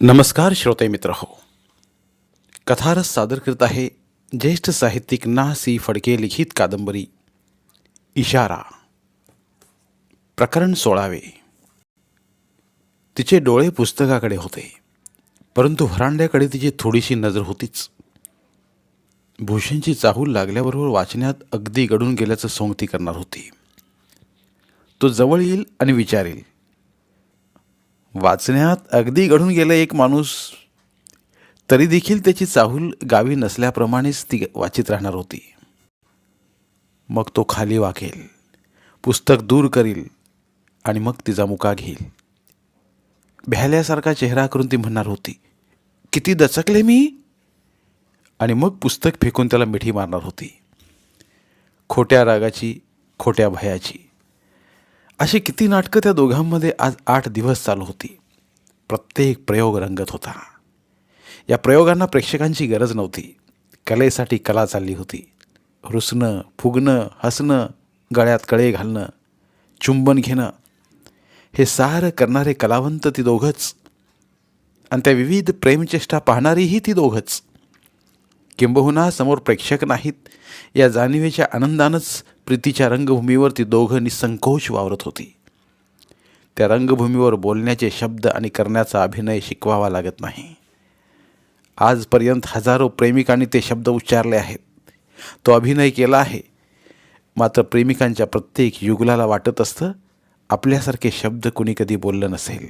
नमस्कार श्रोते मित्र हो। कथारस सादर करत आहे ज्येष्ठ साहित्यिक ना सी फडके लिखित कादंबरी। इशारा। प्रकरण सोळावे। तिचे डोळे पुस्तकाकडे होते परंतु व्हरांड्याकडे तिची थोडीशी नजर होतीच. भूषणची चाहूल लागल्याबरोबर वाचण्यात अगदी गडून गेल्याचं सोंगती करणार होती. तो जवळ येईल आणि विचारेल वाचण्यात अगदी घडून गेलं एक माणूस तरी देखील त्याची चाहूल गावी नसल्याप्रमाणेच ती वाचित राहणार होती. मग तो खाली वाकेल पुस्तक दूर करील आणि मग तिचा मुका घेईल. भ्याल्यासारखा चेहरा करून ती म्हणणार होती किती दचकले मी? आणि मग पुस्तक फेकून त्याला मिठी मारणार होती. खोट्या रागाची खोट्या भयाची अशी किती नाटकं त्या दोघांमध्ये आज आठ दिवस चालू होती. प्रत्येक प्रयोग रंगत होता. या प्रयोगांना प्रेक्षकांची गरज नव्हती. कलेसाठी कला चालली होती. रुसणं फुगणं हसणं गळ्यात कळे घालणं चुंबन घेणं हे सारं करणारे कलावंत ती दोघंच. आणि त्या विविध प्रेमचेष्टा पाहणारीही ती दोघंच. किंबहुना समोर प्रेक्षक नाहीत या जाणिवेच्या आनंदानंच प्रीतीच्या रंगभूमीवर ती दोघं निसंकोच वावरत होती. त्या रंगभूमीवर बोलण्याचे शब्द आणि करण्याचा अभिनय शिकवावा लागत नाही. आजपर्यंत हजारो प्रेमिकांनी ते शब्द उच्चारले आहेत. तो अभिनय केला आहे. मात्र प्रेमिकांच्या प्रत्येक युगलाला वाटत असतं आपल्यासारखे शब्द कुणी कधी बोललं नसेल.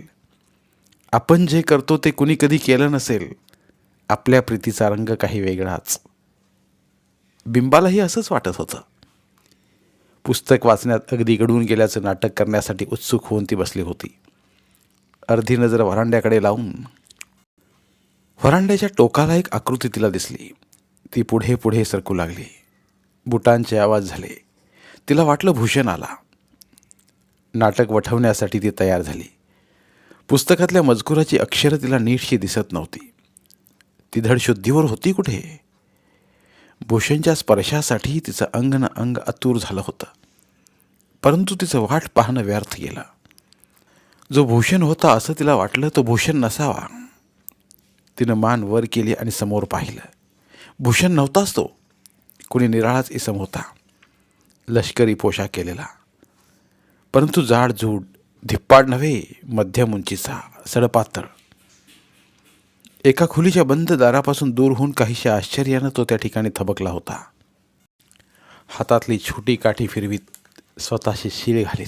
आपण जे करतो ते कुणी कधी केलं नसेल. आपल्या प्रीतीचा रंग काही वेगळाच. बिंबालाही असंच वाटत होतं. पुस्तक वाचण्यात अगदी गडून गेल्याचं नाटक करण्यासाठी उत्सुक होऊन ती बसली होती. अर्धी नजर व्हरांड्याकडे लावून व्हरांड्याच्या टोकाला एक आकृती तिला दिसली. ती पुढे पुढे सरकू लागली. बुटांचे आवाज झाले. तिला वाटलं भूषण आला. नाटक वठवण्यासाठी ती तयार झाली. पुस्तकातल्या मजकुराची अक्षरं तिला नीटशी दिसत नव्हती. ती धडशुद्धीवर होती कुठे? भूषणच्या स्पर्शासाठी तिचं अंग न अंग अतूर झालं होतं. परंतु तिचं वाट पाहणं व्यर्थ गेलं. जो भूषण होता असं तिला वाटलं तो भूषण नसावा. तिनं मान वर केली आणि समोर पाहिलं. भूषण नव्हताच तो. कुणी निराळाच इसम होता. लष्करी पोशाख केलेला. परंतु जाडजूड धिप्पाड नव्हे मध्यम उंचीचा सडपातळ. एका खोलीच्या बंद दारापासून दूर होऊन काहीशा आश्चर्यानं तो त्या ठिकाणी थबकला होता. हातातली छोटी काठी फिरवीत स्वतःशी शीळ घालीत.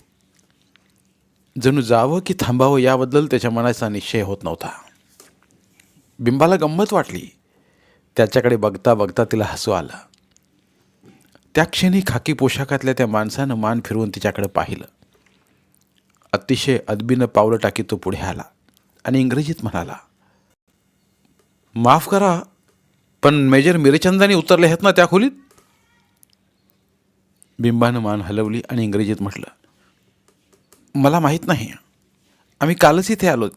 जणू जावं की थांबावं याबद्दल त्याच्या मनाचा निश्चय होत नव्हता. बिंबाला गंमत वाटली. त्याच्याकडे बघता बघता तिला हसू आलं. त्या क्षणी खाकी पोशाखातल्या त्या माणसानं मान फिरवून तिच्याकडे पाहिलं. अतिशय अदबीनं पावलं टाकी तो पुढे आला आणि इंग्रजीत म्हणाला माफ करा पण मेजर मिरचंदानी उतरले आहेत ना त्या खोलीत? बिंबानं मान हलवली आणि इंग्रजीत म्हटलं मला माहीत नाही आम्ही कालच इथे आलो.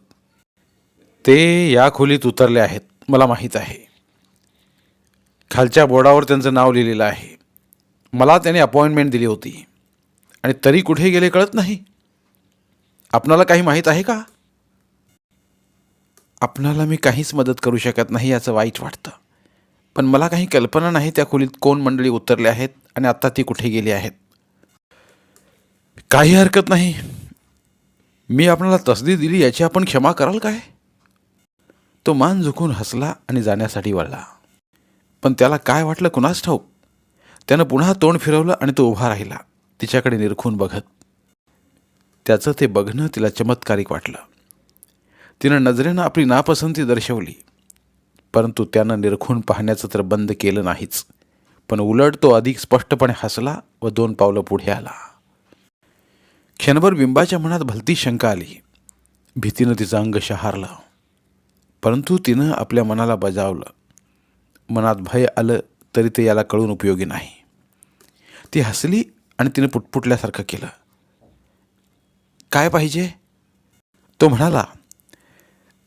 ते या खोलीत उतरले आहेत मला माहीत आहे. खालच्या बोर्डावर त्यांचं नाव लिहिलेलं आहे. मला त्याने अपॉइंटमेंट दिली होती. आणि तरी कुठे गेले कळत नाही. आपणाला काही माहीत आहे का? आपणाला मी काहीच मदत करू शकत नाही याचं वाईट वाटतं. पण मला काही कल्पना नाही त्या खोलीत कोण मंडळी उतरले आहेत आणि आत्ता ती कुठे गेली आहेत. काही हरकत नाही. मी आपणाला तसदी दिली याची आपण क्षमा कराल काय? तो मान झुकून हसला आणि जाण्यासाठी वळला. पण त्याला काय वाटलं कुणास ठाऊक? त्यानं पुन्हा तोंड फिरवलं आणि तो उभा राहिला. तिच्याकडे निरखून बघत. त्याचं ते बघणं तिला चमत्कारिक वाटलं. तिनं नजरेनं आपली नापसंती दर्शवली. परंतु त्यानं निरखून पाहण्याचं तर बंद केलं नाहीच. पण उलट तो अधिक स्पष्टपणे हसला व दोन पावलं पुढे आला. क्षणभर बिंबाच्या मनात भलती शंका आली. भीतीनं तिचं अंग शहारलं. परंतु तिनं आपल्या मनाला बजावलं. मनात भय आलं तरी ते याला कळून उपयोगी नाही. ती हसली आणि तिनं पुटपुटल्यासारखं केलं. काय पाहिजे? तो म्हणाला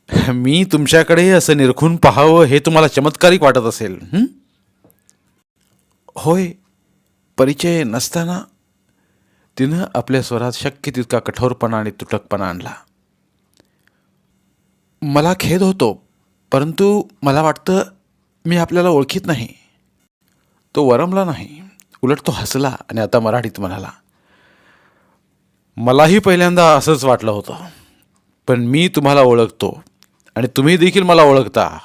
मी तुमच्याकडे असं निरखून पाहावं हे तुम्हाला चमत्कारिक वाटत असेल. होय परिचय नसताना तिनं आपल्या स्वरात शक्य तितका कठोरपणा आणि तुटकपणा आणला. मला खेद होतो परंतु मला वाटतं मी आपल्याला ओळखीत नाही. तो वरमला नाही उलट तो हसला आणि आता मराठीत म्हणाला मलाही पहिल्यांदा असंच वाटलं होतं पण मी तुम्हाला ओळखतो. आणि तुम्ही देखील मला ओळखता.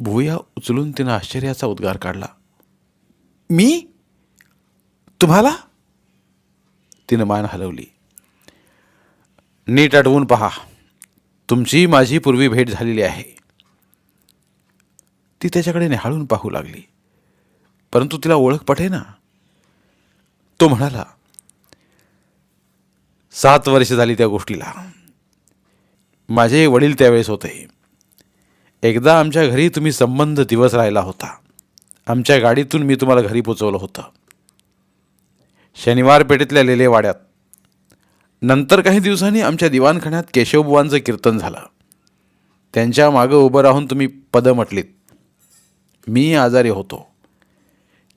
भुया उचलून तिनं आश्चर्याचा उद्गार काढला. मी? तुम्हाला? तिनं मान हलवली. नीट आठवून पहा. तुमची माझी पूर्वी भेट झालेली आहे. ती त्याच्याकडे निहाळून पाहू लागली. परंतु तिला ओळख पटे ना तो म्हणाला सात वर्ष झाली त्या गोष्टीला. माझे वडील त्यावेळेस होते. एकदा आमच्या घरी तुम्ही संबंध दिवस राहिला होता. आमच्या गाडीतून मी तुम्हाला घरी पोचवलं होतं. शनिवार पेठेतल्या लेलेवाड्यात नंतर काही दिवसांनी आमच्या दिवाणखान्यात केशवबुवांचं कीर्तन झालं. त्यांच्या मागं उभं राहून तुम्ही पदं म्हटलीत. मी आजारी होतो.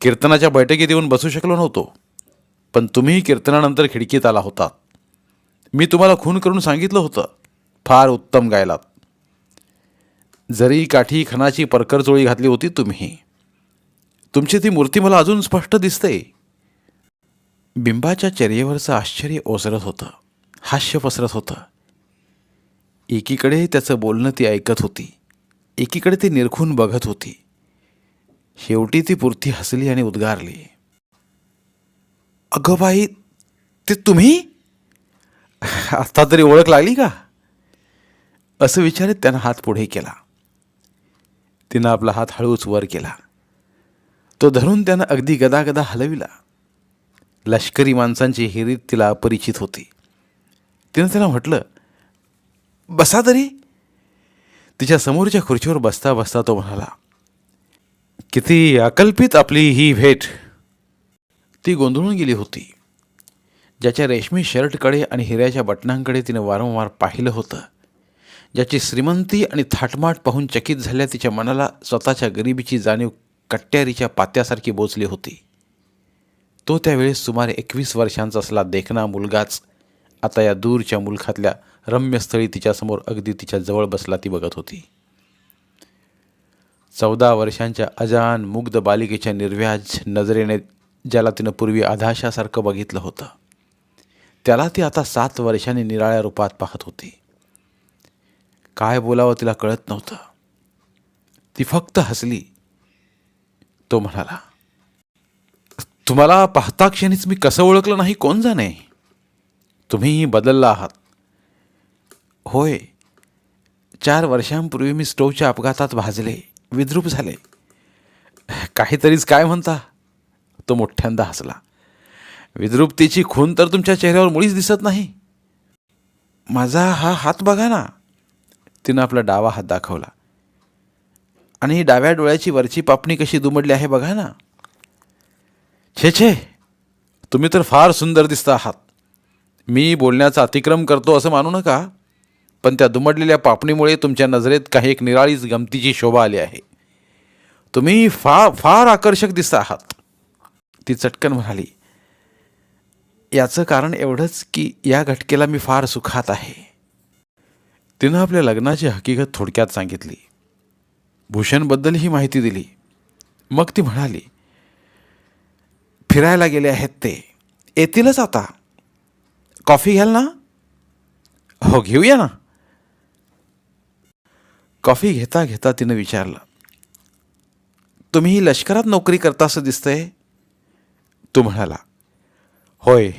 कीर्तनाच्या बैठकीत येऊन बसू शकलो नव्हतो. पण तुम्ही कीर्तनानंतर खिडकीत आला होता मी तुम्हाला खून करून सांगितलं होतं. फार उत्तम गायलात. जरी काठी खणाची परकर चोळी घातली होती तुम्ही तुमची ती मूर्ती मला अजून स्पष्ट दिसते. बिंबाच्या चर्येवरचं आश्चर्य ओसरत होतं हास्य पसरत होतं. एकीकडे त्याचं बोलणं ती ऐकत होती एकीकडे ती निरखून बघत होती. शेवटी ती पुरती हसली आणि उद्गारली. अगं बाई ते तुम्ही? आता तरी ओळख लागली का? असं विचारत त्यानं हात पुढे केला. तिनं आपला हात हळूच वर केला. तो धरून त्यानं अगदी गदागदा हलविला. लष्करी माणसांची हिरीत तिला अपरिचित होती. तिनं त्याला म्हटलं बसा तरी. तिच्या समोरच्या खुर्चीवर बसता बसता तो म्हणाला किती अकल्पित आपली ही भेट. ती गोंधळून गेली होती. ज्याच्या रेशमी शर्टकडे आणि हिऱ्याच्या बटनांकडे तिनं वारंवार पाहिलं होतं. ज्याची श्रीमंती आणि थाटमाट पाहून चकित झाल्या तिच्या मनाला स्वतःच्या गरिबीची जाणीव कट्ट्यारीच्या पात्यासारखी बोचली होती. तो त्यावेळेस सुमारे एकवीस वर्षांचा असला देखणा मुलगाच. आता या दूरच्या मुलखातल्या रम्यस्थळी तिच्यासमोर अगदी तिच्या जवळ बसला ती बघत होती. चौदा वर्षांच्या अजान मुग्ध बालिकेच्या निर्व्याज नजरेने ज्याला तिनं पूर्वी आधाशासारखं बघितलं होतं. त्याला ती आता सात वर्षांनी निराळ्या रूपात पाहत होती. काय बोलावं तिला कळत नव्हतं. ती फक्त हसली. तो म्हणाला तुम्हाला पाहता क्षणीच मी कसं ओळखलं नाही कोण जाणे? तुम्ही बदलला आहात. होय. चार वर्षांपूर्वी मी स्टोवच्या अपघातात भाजले विद्रूप झाले. काहीतरीच काय म्हणता? तो मोठ्यांदा हसला. विद्रुप्तीची खून तर तुमच्या चेहऱ्यावर मुळीच दिसत नाही. माझा हा हात बघा ना. तिनं आपला डावा हात दाखवला. आणि डाव्या डोळ्याची वरची पापणी कशी दुमडली आहे बघा ना. छे छे. तुम्ही तर फार सुंदर दिसता आहात. मी बोलण्याचा अतिक्रम करतो असं मानू नका. पण त्या दुमडलेल्या पापणीमुळे तुमच्या नजरेत काही एक निराळीच गमतीची शोभा आली आहे. तुम्ही फार फार आकर्षक दिसता आहात. ती चटकन म्हणाली याचं कारण एवढंच की या घटकेला मी फार सुखात आहे. तिनं आपल्या लग्नाची हकीकत थोडक्यात सांगितली. भूषणबद्दल ही माहिती दिली. मग ती म्हणाली फिरायला गेले आहेत ते. येतीलच आता. कॉफी घ्याल ना? हो घेऊया ना. कॉफी घेता घेता तिनं विचारलं तुम्ही लष्करात नोकरी करता असं दिसतंय? तू म्हणाला होय.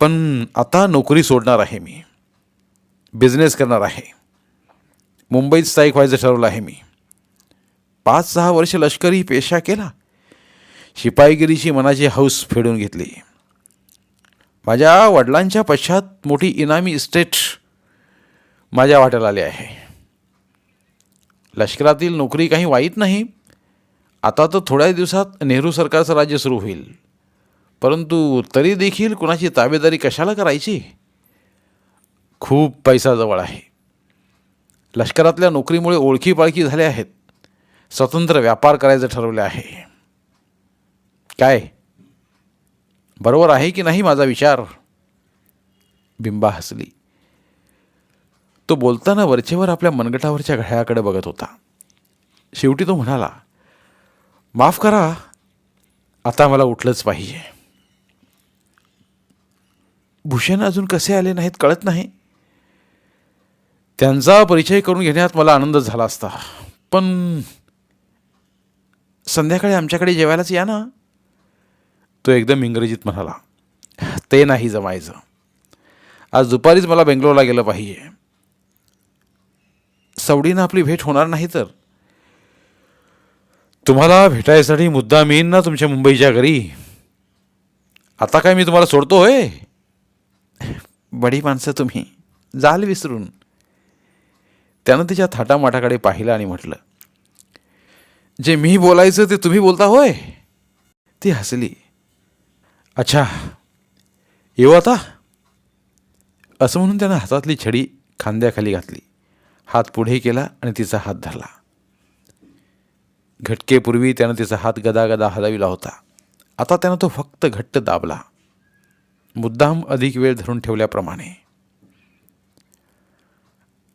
पण आता नोकरी सोडणार आहे मी. बिझनेस करणार आहे. मुंबईत स्थायिक व्हायचं ठरवलं आहे मी. पाच सहा वर्ष लष्करी पेशा केला. शिपाईगिरीची मनाची हौस फेडून घेतली. माझ्या वडिलांच्या पश्चात मोठी इनामी इस्टेट माझ्या वाट्याला आली आहे. लष्करातील नोकरी काही वाईट नाही. आता तर थोड्या दिवसात नेहरू सरकारचं राज्य सुरू होईल. परंतु तरी देखील कुणाची ताबेदारी कशाला करायची? खूप पैसा जवळ आहे. लष्करातल्या नोकरीमुळे ओळखीपाळखी झाल्या आहेत. स्वतंत्र व्यापार करायचं ठरवले आहे. काय? बरोबर आहे की नाही माझा विचार? बिंबा हसली. तो बोलताना वरचेवर आपल्या मनगटावरच्या घड्याळाकडे बघत होता. शेवटी तो म्हणाला माफ करा आता मला उठलंच पाहिजे. भूषण अजून कसे आले नाहीत कळत नाही. त्यांचा परिचय करून घेण्यात मला आनंद झाला असता. पण संध्याकाळी आमच्याकडे जेवायलाच या ना. तो एकदम इंग्रजीत म्हणाला ते नाही जमायचं. आज दुपारीच मला बेंगलोरला गेलं पाहिजे. सवडीनं आपली भेट होणार नाही तर. तुम्हाला भेटायसाठी मुद्दा येईन ना तुमच्या मुंबईच्या घरी. आता काय मी तुम्हाला सोडतो होय? बडी माणसं तुम्ही. जाल विसरून. त्यानं तिच्या थाटामाटाकडे पाहिलं आणि म्हटलं जे मी बोलायचं ते तुम्ही बोलता होय? ती हसली. अच्छा येऊ आता? असं म्हणून त्यानं हातातली छडी खांद्याखाली घातली. हात पुढे केला आणि तिचा हात धरला. घटकेपूर्वी त्यानं तिचा हात गदागदा हलविला होता. आता त्यानं तो फक्त घट्ट दाबला. मुद्दाम अधिक वेळ धरून ठेवल्याप्रमाणे.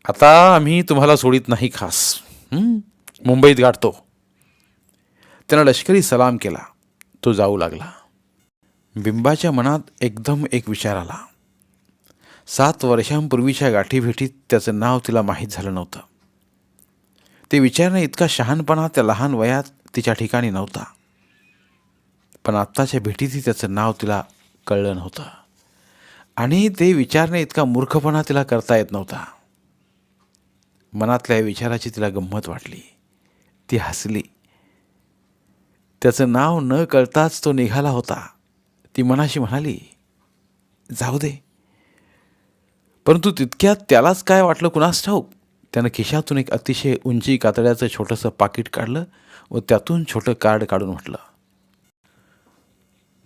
आता आम्ही तुम्हाला सोडित नाही खास. मुंबईत गाठतो. त्यानं लष्करी सलाम केला. तो जाऊ लागला. बिंबाच्या मनात एकदम एक विचार आला. सात वर्षांपूर्वीच्या गाठीभेटीत त्याचं नाव तिला माहीत झालं नव्हतं. ते विचारणं इतका शहाणपणा त्या लहान वयात तिच्या ठिकाणी नव्हता. पण आत्ताच्या भेटीतही त्याचं नाव तिला कळलं नव्हतं. आणि ते विचारणे इतका मूर्खपणा तिला करता येत नव्हता. मनातल्या या विचाराची तिला गंमत वाटली. ती हसली. त्याचं नाव न कळताच तो निघाला होता. ती मनाशी म्हणाली जाऊ दे. परंतु तितक्यात त्यालाच काय वाटलं कुणास ठाऊक? त्यानं खिशातून एक अतिशय उंची कातड्याचं छोटंसं पाकिट काढलं व त्यातून छोटं कार्ड काढून म्हटलं.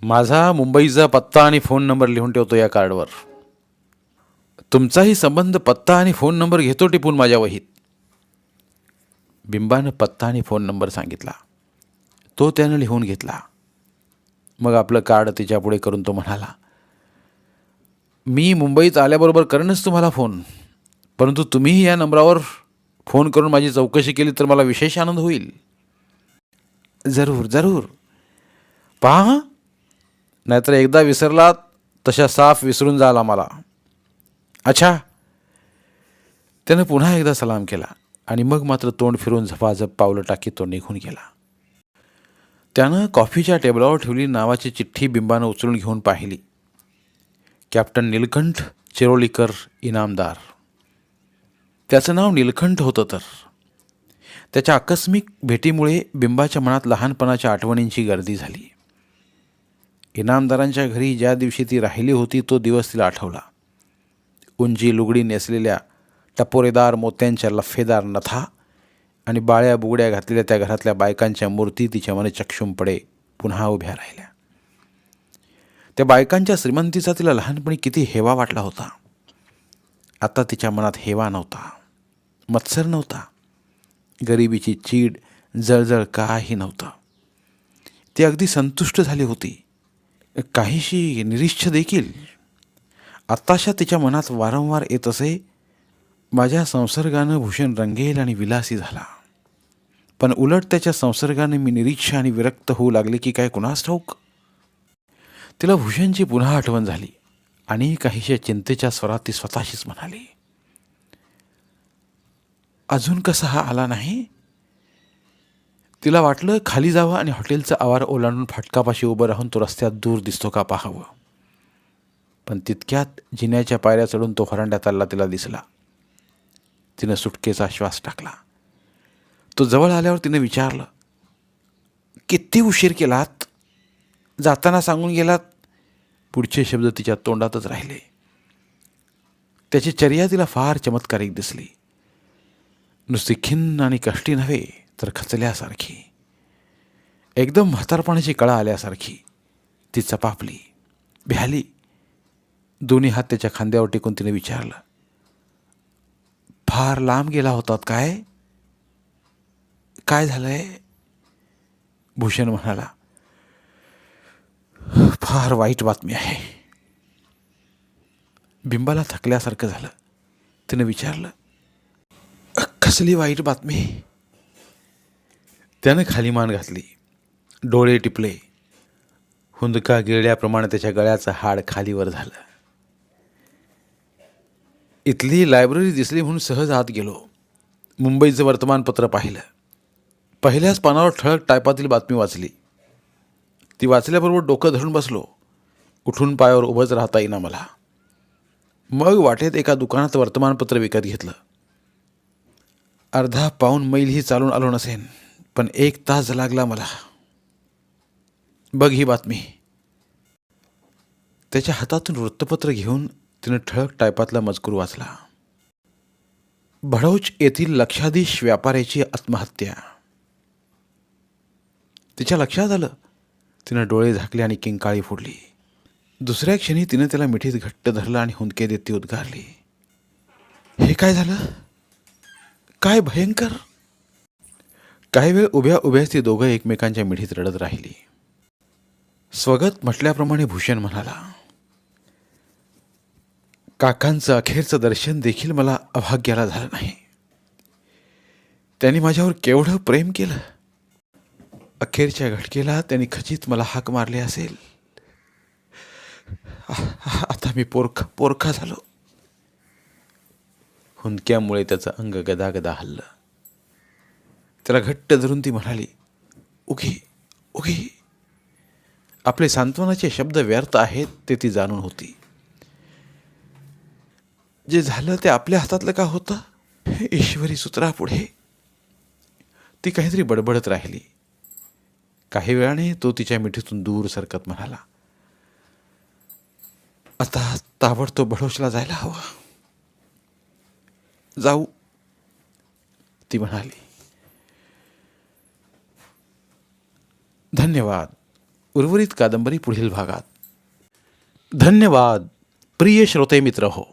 माझा मुंबईचा पत्ता आणि फोन नंबर लिहून ठेवतो या कार्डवर. तुमचाही संबंध पत्ता आणि फोन नंबर घेतो टिपून माझ्या वहीत. बिंबानं पत्ता आणि फोन नंबर सांगितला. तो त्यानं लिहून घेतला. मग आपलं कार्ड तिच्यापुढे करून तो म्हणाला मी मुंबईत आल्याबरोबर करेनच तुम्हाला फोन. परंतु तुम्हीही या नंबरावर फोन करून माझी चौकशी केली तर मला विशेष आनंद होईल. जरूर जरूर. पहा नाहीतर एकदा विसरलात तशा साफ विसरून जाल आम्हाला अच्छा. त्यानं पुन्हा एकदा सलाम केला आणि मग मात्र तोंड फिरून झपाझप पावलं टाकीत तो निघून गेला. त्यानं कॉफीच्या टेबलावर ठेवली नावाची चिठ्ठी बिंबानं उचलून घेऊन पाहिली. कॅप्टन निलकंठ चिरोलीकर इनामदार. त्याचं नाव निलकंठ होतं तर. त्याच्या आकस्मिक भेटीमुळे बिंबाच्या मनात लहानपणाच्या आठवणींची गर्दी झाली. इनामदारांच्या घरी ज्या दिवशी ती राहिली होती तो दिवस तिला आठवला. उंची लुगडी नेसलेल्या टपोरेदार मोत्यांच्या लफ्फेदार नथा आणि बाळ्या बुगड्या घातलेल्या त्या घरातल्या बायकांच्या मूर्ती तिच्या मने चक्षुंपडे पुन्हा उभ्या राहिल्या. त्या बायकांच्या श्रीमंतीचा तिला लहानपणी किती हेवा वाटला होता. आता तिच्या मनात हेवा नव्हता मत्सर नव्हता गरिबीची चीड जळजळ काही नव्हतं. ती अगदी संतुष्ट झाली होती. काहीशी निरीच्छ देखील आत्ताशा तिच्या मनात वारंवार येत असे माझ्या संसर्गानं भूषण रंगेल आणि विलासी झाला. पण उलट त्याच्या संसर्गाने मी निरीक्ष आणि विरक्त होऊ लागले की काय कुणास ठाऊक? तिला भूषणची पुन्हा आठवण झाली आणि काहीशा चिंतेच्या स्वरात ती स्वतःशीच म्हणाली अजून कसा हा आला नाही? तिला वाटलं खाली जावं आणि हॉटेलचं आवार ओलांडून फाटकापाशी उभं राहून तो रस्त्यात दूर दिसतो का पाहावं. पण तितक्यात जिन्याच्या पायऱ्या चढून तो व्हरांड्यात आला तिला दिसला. तिनं सुटकेचा श्वास टाकला. तो जवळ आल्यावर तिनं विचारलं किती उशीर केलात? जाताना सांगून गेलात? पुढचे शब्द तिच्या तोंडातच राहिले. त्याची चर्या तिला फार चमत्कारिक दिसली. नुसती खिन्न आणि कष्टी नव्हे तर खचल्यासारखी. एकदम म्हातारपणाची कळा आल्यासारखी. ती चपापली भ्याली. दोन्ही हात त्याच्या खांद्यावर टेकून तिने विचारलं फार लांब गेला होतात काय? काय झालंय? भूषण म्हणाला फार वाईट बातमी आहे. बिंबाला थकल्यासारखं झालं. तिनं विचारलं कसली वाईट बातमी? त्यानं खाली मान घातली डोळे टिपले. हुंदका गिरड्याप्रमाणे त्याच्या गळ्याचं हाड खालीवर झालं. इथली लायब्ररी दिसली म्हणून सहज आत गेलो. मुंबईचं वर्तमानपत्र पाहिलं. पहिल्याच पानावर ठळक टायपातील बातमी वाचली. ती वाचल्याबरोबर डोकं धरून बसलो. उठून पायावर उभंच राहता येईना मला. मग वाटेत एका दुकानात वर्तमानपत्र विकत घेतलं. अर्धा पाऊन मैलही चालून आलो नसेन पण एक तास लागला मला. बघ ही बातमी. त्याच्या हातातून वृत्तपत्र घेऊन तिनं ठळक टायपातला मजकूर वाचला. भडौच येथील लक्षाधीश व्यापाऱ्याची आत्महत्या. तिच्या लक्षात आलं तिनं डोळे झाकले आणि किंकाळी फोडली. दुसऱ्या क्षणी तिनं त्याला मिठीत घट्ट धरलं आणि हुंदके देत ती उद्गारली. हे काय झालं? काय भयंकर? काही वेळ उभ्या उभ्याच ती दोघं एकमेकांच्या मिठीत रडत राहिली. स्वगत म्हटल्याप्रमाणे भूषण म्हणाला काकांचं अखेरचं दर्शन देखील मला अभाग्याला झालं नाही. त्यांनी माझ्यावर केवढं प्रेम केलं? अखेरच्या घटकेला त्यांनी खचित मला हाक मारली असेल. आता मी पोरखा पोरखा झालो. हुंदक्यामुळे त्याचं अंग गदागदा हल्लं. त्याला घट्ट धरून ती म्हणाली उगी उगी आपले सांत्वनाचे शब्द व्यर्थ आहेत ते ती जाणून होती. जे झालं ते आपल्या हातातलं का होतं? ईश्वरी सूत्रापुढे. ती काहीतरी बडबडत राहिली. काही वेळाने तो तिच्या मिठीतून दूर सरकत म्हणाला आता ताबडतोब बडोशला जायला हवं. जाऊ. ती म्हणाली धन्यवाद. उर्वरित कादंबरी पुढील भागात. धन्यवाद प्रिय श्रोते मित्र हो.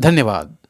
धन्यवाद।